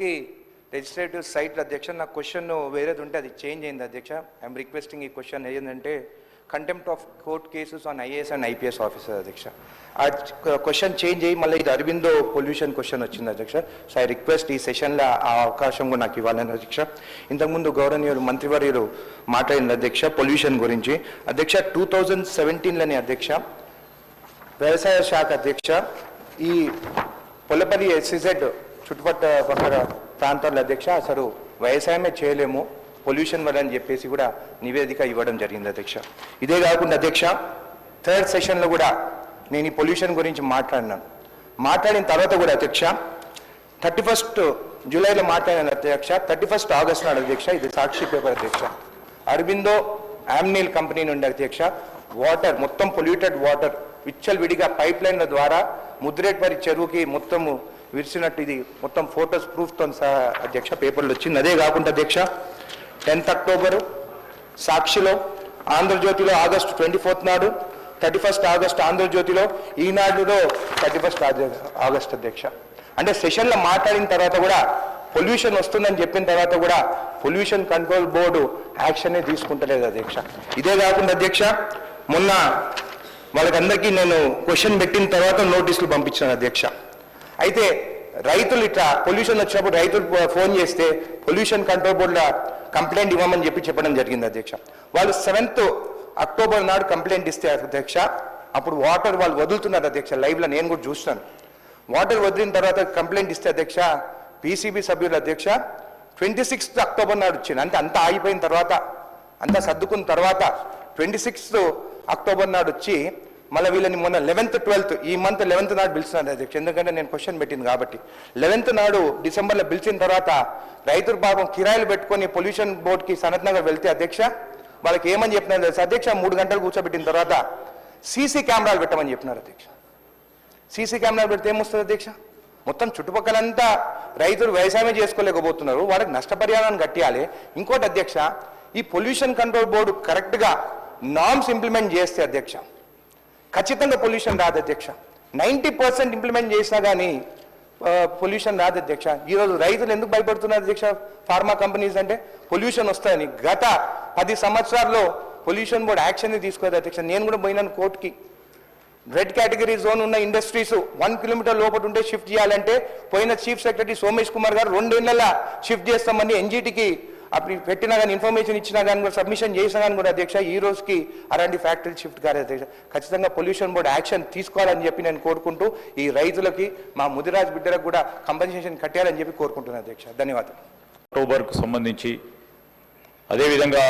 కి legislative site అధ్యక్ష నా క్వశ్చన్ వేరేది ఉంటే అది చేంజ్ అయింది అధ్యక్ష. ఐఎమ్ రిక్వెస్టింగ్ ఈ క్వశ్చన్ ఏంటంటే contempt of court cases on IAS and IPS officer అధ్యక్ష. ఆ క్వశ్చన్ చేంజ్ అయ్యి మళ్ళీ ఇది అరవిందో పొల్యూషన్ క్వశ్చన్ వచ్చింది అధ్యక్ష. సో ఐ రిక్వెస్ట్ ఈ సెషన్లో ఆ అవకాశం కూడా నాకు ఇవ్వాలని అధ్యక్ష. ఇంతకుముందు గౌరవనీయులు మంత్రివర్యులు మాట్లాడింది అధ్యక్ష పొల్యూషన్ గురించి. అధ్యక్ష టూ థౌజండ్ సెవెంటీన్లోని అధ్యక్ష వ్యవసాయ శాఖ అధ్యక్ష ఈ పొలపల్లి ఎస్సీజెడ్ చుట్టుపక్కల పక్కల ప్రాంతాల అధ్యక్ష అసలు వ్యవసాయమే చేయలేము పొల్యూషన్ వల్ల అని చెప్పేసి కూడా నివేదిక ఇవ్వడం జరిగింది అధ్యక్ష. ఇదే కాకుండా అధ్యక్ష థర్డ్ సెషన్లో కూడా నేను ఈ పొల్యూషన్ గురించి మాట్లాడినాను. మాట్లాడిన తర్వాత కూడా అధ్యక్ష థర్టీ ఫస్ట్ జూలైలో మాట్లాడిన అధ్యక్ష థర్టీ ఫస్ట్ ఆగస్ట్ నాడు అధ్యక్ష ఇది సాక్షి పేపర్ అధ్యక్ష. అరబిందో ఆమ్నీల్ కంపెనీ నుండి అధ్యక్ష వాటర్ మొత్తం పొల్యూటెడ్ వాటర్ విచ్చల్ విడిగా పైప్ లైన్ల ద్వారా ముద్రేట్వరి చెరువుకి మొత్తము విరిసినట్టు ఇది మొత్తం ఫోటోస్ ప్రూఫ్తో సహా అధ్యక్ష పేపర్లు వచ్చింది. అదే కాకుండా అధ్యక్ష టెన్త్ అక్టోబరు సాక్షిలో ఆంధ్రజ్యోతిలో ఆగస్టు ట్వంటీ ఫోర్త్ నాడు థర్టీ ఫస్ట్ ఆగస్ట్ ఆంధ్రజ్యోతిలో ఈనాడులో థర్టీ ఫస్ట్ ఆగస్ట్ అధ్యక్ష. అంటే సెషన్లో మాట్లాడిన తర్వాత కూడా పొల్యూషన్ వస్తుందని చెప్పిన తర్వాత కూడా పొల్యూషన్ కంట్రోల్ బోర్డు యాక్షనే తీసుకుంటలేదు అధ్యక్ష. ఇదే కాకుండా అధ్యక్ష మొన్న వాళ్ళకందరికీ నేను క్వశ్చన్ పెట్టిన తర్వాత నోటీసులు పంపించాను అధ్యక్ష. అయితే రైతులు ఇట్లా పొల్యూషన్ వచ్చినప్పుడు రైతులు ఫోన్ చేస్తే పొల్యూషన్ కంట్రోల్ బోర్డులో కంప్లైంట్ ఇవ్వమని చెప్పి చెప్పడం జరిగింది అధ్యక్ష. వాళ్ళు సెవెంత్ అక్టోబర్ నాడు కంప్లైంట్ ఇస్తే అధ్యక్ష అప్పుడు వాటర్ వాళ్ళు వదులుతున్నారు అధ్యక్ష. లైవ్లో నేను కూడా చూస్తాను వాటర్ వదిలిన తర్వాత కంప్లైంట్ ఇస్తే అధ్యక్ష పీసీబీ సభ్యుల అధ్యక్ష ట్వంటీ సిక్స్త్ అక్టోబర్ నాడు వచ్చింది. అంటే అంతా ఆగిపోయిన తర్వాత అంతా సర్దుకున్న తర్వాత ట్వంటీ సిక్స్త్ అక్టోబర్ నాడు వచ్చి మళ్ళీ వీళ్ళని మొన్న లెవెన్త్ ట్వెల్త్ ఈ మంత్ లెవెన్త్ నాడు పిలిచినాను అధ్యక్ష. ఎందుకంటే నేను క్వశ్చన్ పెట్టింది కాబట్టి. లెవెన్త్ నాడు డిసెంబర్లో పిలిచిన తర్వాత రైతులు పాపం కిరాయిలు పెట్టుకొని పొల్యూషన్ బోర్డుకి సనత్ నగర్ వెళ్తే అధ్యక్ష వాళ్ళకి ఏమని చెప్పినారు తెలుసు? అధ్యక్ష మూడు గంటలు కూర్చోబెట్టిన తర్వాత సీసీ కెమెరాలు పెట్టమని చెప్పినారు అధ్యక్ష. సీసీ కెమెరాలు పెడితే ఏమొస్తుంది అధ్యక్ష? మొత్తం చుట్టుపక్కలంతా రైతులు వ్యవసాయమే చేసుకోలేకపోతున్నారు. వాళ్ళకి నష్టపరిహారాన్ని కట్టియాలి. ఇంకోటి అధ్యక్ష ఈ పొల్యూషన్ కంట్రోల్ బోర్డు కరెక్ట్గా నామ్స్ ఇంప్లిమెంట్ చేస్తే అధ్యక్ష ఖచ్చితంగా పొల్యూషన్ రాదు అధ్యక్ష. నైంటీ పర్సెంట్ ఇంప్లిమెంట్ చేసినా కానీ పొల్యూషన్ రాదు అధ్యక్ష. ఈరోజు రైతులు ఎందుకు భయపడుతున్నారు అధ్యక్ష? ఫార్మా కంపెనీస్ అంటే పొల్యూషన్ వస్తాయని. గత పది సంవత్సరాల్లో పొల్యూషన్ బోర్డు యాక్షన్ తీసుకోదు అధ్యక్ష. నేను కూడా పోయినాను కోర్టుకి. రెడ్ కేటగిరీ జోన్ ఉన్న ఇండస్ట్రీస్ వన్ కిలోమీటర్ లోపల ఉంటే షిఫ్ట్ చేయాలంటే పోయిన చీఫ్ సెక్రటరీ సోమేష్ కుమార్ గారు రెండేళ్ళ షిఫ్ట్ చేస్తామని ఎన్జీటీకి అప్పుడు పెట్టినా కానీ ఇన్ఫర్మేషన్ ఇచ్చినా కానీ కూడా సబ్మిషన్ చేసినా కానీ కూడా అధ్యక్ష ఈ రోజుకి అలాంటి ఫ్యాక్టరీ షిఫ్ట్ కాలేదు అధ్యక్ష. ఖచ్చితంగా పొల్యూషన్ బోర్డు యాక్షన్ తీసుకోవాలని చెప్పి నేను కోరుకుంటూ ఈ రైతులకి మా ముదిరాజ్ బిడ్డలకు కూడా కంపెన్సేషన్ కట్టాలని చెప్పి కోరుకుంటున్నాను అధ్యక్ష. ధన్యవాదాలు. అక్టోబర్కు సంబంధించి అదేవిధంగా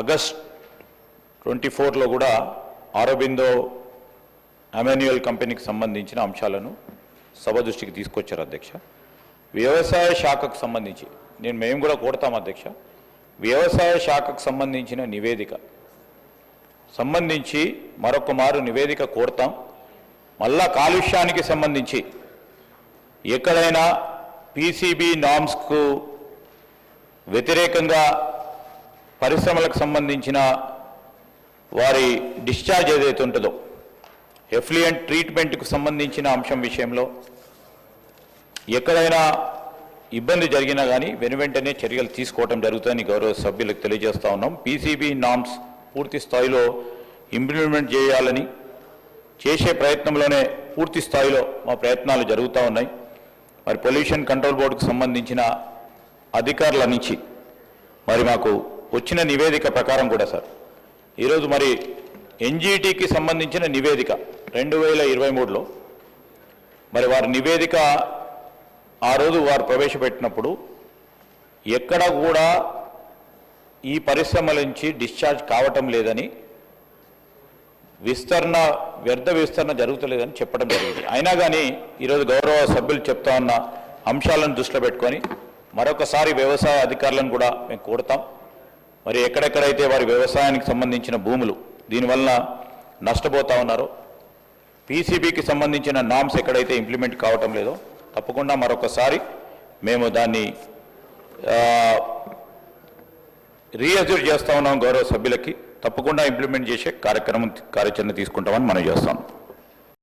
ఆగస్ట్ ట్వంటీ ఫోర్లో కూడా ఆరోబిందో అమాన్యువల్ కంపెనీకి సంబంధించిన అంశాలను సభ దృష్టికి తీసుకొచ్చారు అధ్యక్ష. వ్యవసాయ శాఖకు సంబంధించి నేను మేము కూడా కోడతాం అధ్యక్ష. వ్యవసాయ శాఖకు సంబంధించిన నివేదిక. సంబంధించి మరొక మారు నివేదిక కోడతాం మళ్ళా కాలుష్యానికి సంబంధించి ఎక్కడైనా పీసీబీ నామ్స్కు వ్యతిరేకంగా పరిశ్రమలకు సంబంధించిన వారి డిశ్చార్జ్ ఏదైతే ఉంటుందో ఎఫ్లియంట్ ట్రీట్మెంట్కు సంబంధించిన అంశం విషయంలో ఎక్కడైనా ఇబ్బంది జరిగినా కానీ వెను వెంటనే చర్యలు తీసుకోవడం జరుగుతుందని గౌరవ సభ్యులకు తెలియజేస్తా ఉన్నాం. పీసీబీ నామ్స్ పూర్తి స్థాయిలో ఇంప్లిమెంట్ చేయాలని చేసే ప్రయత్నంలోనే పూర్తి స్థాయిలో మా ప్రయత్నాలు జరుగుతూ ఉన్నాయి. మరి పొల్యూషన్ కంట్రోల్ బోర్డుకు సంబంధించిన అధికారుల నుంచి మరి మాకు వచ్చిన నివేదిక ప్రకారం కూడా సార్. ఈరోజు మరి ఎన్జీటీకి సంబంధించిన నివేదిక రెండు వేల ఇరవై మూడులో మరి వారి నివేదిక ఆ రోజు వారు ప్రవేశపెట్టినప్పుడు ఎక్కడ కూడా ఈ పరిశ్రమల నుంచి డిశ్చార్జ్ కావటం లేదని విస్తరణ వ్యర్థ విస్తరణ జరుగుతలేదని చెప్పడం జరిగింది. అయినా కానీ ఈరోజు గౌరవ సభ్యులు చెప్తా ఉన్న అంశాలను దృష్టిలో పెట్టుకొని మరొకసారి వ్యవసాయ అధికారులను కూడా మేము కోరుతాం. మరి ఎక్కడెక్కడైతే వారి వ్యవసాయానికి సంబంధించిన భూములు దీనివల్ల నష్టపోతా ఉన్నారో పీసీబీకి సంబంధించిన నామ్స్ ఎక్కడైతే ఇంప్లిమెంట్ కావటం లేదో తప్పకుండా మరొకసారి మేము దాన్ని రీఅజ్యూర్ చేస్తా ఉన్నాం గౌరవ సభ్యులకి. తప్పకుండా ఇంప్లిమెంట్ చేసే కార్యక్రమం కార్యాచరణ తీసుకుంటామని మనం చేస్తాం.